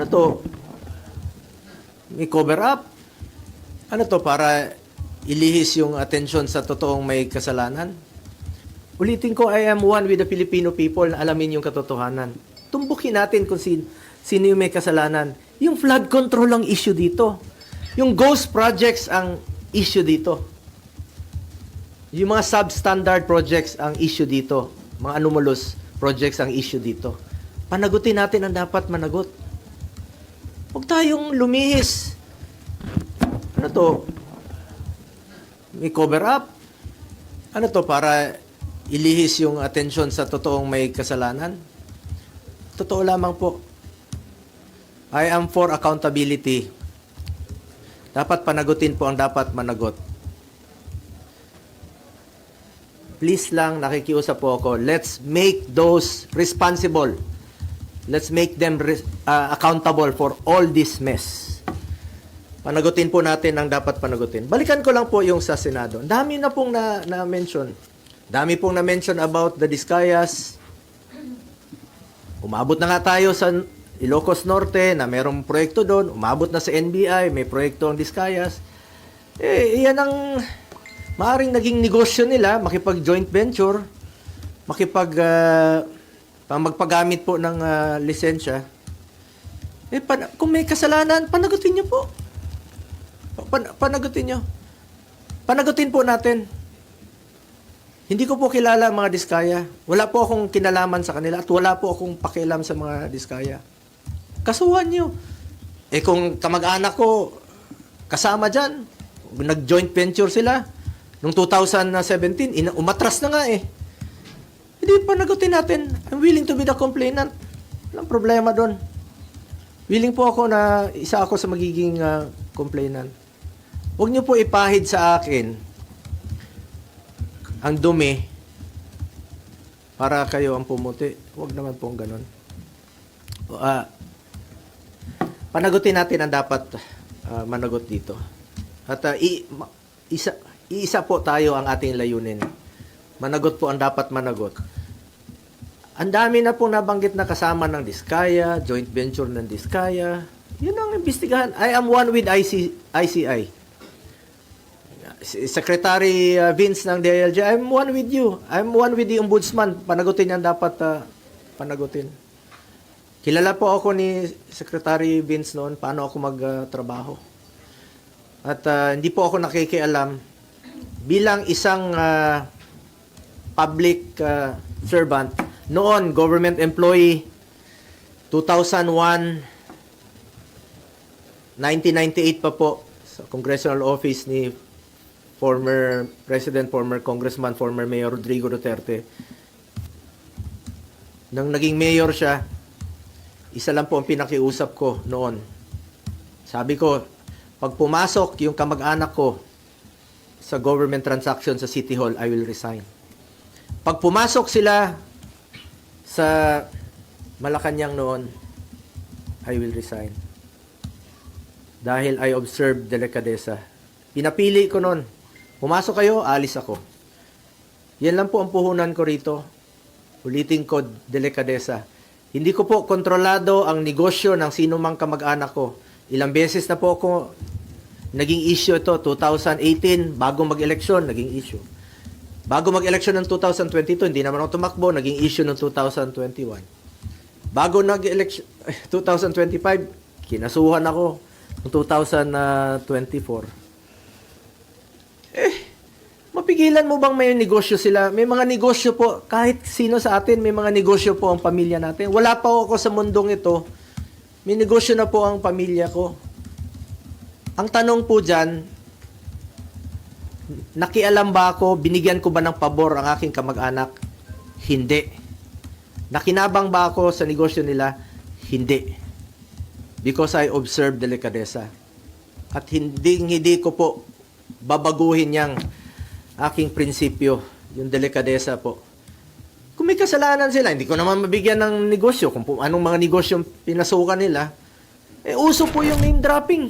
Ano to? May cover up? Ano to para ilihis yung atensyon sa totoong may kasalanan? Ulitin ko, I am one with the Filipino people na alamin yung katotohanan. Tumbukin natin kung sin, sino yung may kasalanan. Yung flood control ang issue dito. Yung ghost projects ang issue dito. Yung mga substandard projects ang issue dito. Mga anomalous projects ang issue dito. Panagutin natin ang dapat managot. Tayong lumihis. Ano to? May cover up? Ano to para ilihis yung atensyon sa totoong may kasalanan? Totoo lamang po. I am for accountability. Dapat panagutin po ang dapat managot. Please lang, nakikiusap po ako, let's make those responsible. Let's make them uh, accountable for all this mess. Panagutin po natin ang dapat panagutin. Balikan ko lang po yung sa Senado. Dami na pong na, na-mention. Dami pong na-mention about the Discayas. Umabot na nga tayo sa Ilocos Norte na merong proyekto doon. Umabot na sa NBI, may proyekto ang Discayas. Eh, yan ang maaring naging negosyo nila, makipag-joint venture, makipag ah, pang magpagamit po ng ah, lisensya. Eh, pan- kung may kasalanan, panagutin niyo po. Pan- panagutin niyo. Panagutin po natin. Hindi ko po kilala ang mga diskaya. Wala po akong kinalaman sa kanila at wala po akong pakialam sa mga diskaya. Kasuhan niyo. Eh kung kamag-anak ko kasama dyan, nag-joint venture sila, Noong 2017, ina- umatras na nga eh. Hindi pa nagutin natin. I'm willing to be the complainant. Walang problema doon. Willing po ako na isa ako sa magiging ah, complainant. Huwag niyo po ipahid sa akin ang dumi para kayo ang pumuti. Huwag naman pong ganon. O, ah, panagutin natin ang dapat ah, managot dito. At ah, i- ma- isa, iisa po tayo ang ating layunin. Managot po ang dapat managot. Ang dami na pong nabanggit na kasama ng Diskaya, joint venture ng Diskaya. Yun ang imbestigahan. I am one with IC, ICI. Secretary uh, Vince ng DILG, I'm one with you. I'm one with the Ombudsman. Panagutin yan dapat uh, panagutin. Kilala po ako ni Secretary Vince noon paano ako magtrabaho. At uh, hindi po ako nakikialam bilang isang uh, public uh, servant noon government employee 2001 1998 pa po sa congressional office ni former president former congressman former mayor Rodrigo Duterte nang naging mayor siya isa lang po ang pinakiusap ko noon sabi ko pag pumasok yung kamag-anak ko sa government transaction sa City Hall, I will resign. Pag pumasok sila sa Malacanang noon, I will resign. Dahil I observed delikadesa. Pinapili ko noon. Pumasok kayo, alis ako. Yan lang po ang puhunan ko rito. Ulitin ko, delikadesa. Hindi ko po kontrolado ang negosyo ng sino mang kamag-anak ko. Ilang beses na po ako naging issue ito 2018 bago mag-eleksyon naging issue. Bago mag-eleksyon ng 2022 hindi naman ako tumakbo naging issue ng 2021. Bago nag-eleksyon 2025 kinasuhan ako ng 2024. Eh mapigilan mo bang may negosyo sila? May mga negosyo po kahit sino sa atin may mga negosyo po ang pamilya natin. Wala pa ako sa mundong ito. May negosyo na po ang pamilya ko. Ang tanong po dyan, nakialam ba ako, binigyan ko ba ng pabor ang aking kamag-anak? Hindi. Nakinabang ba ako sa negosyo nila? Hindi. Because I observe delikadesa. At hindi, hindi ko po babaguhin yang aking prinsipyo, yung delikadesa po. Kung may kasalanan sila, hindi ko naman mabigyan ng negosyo. Kung anong mga negosyo pinasukan nila, eh uso po yung name dropping.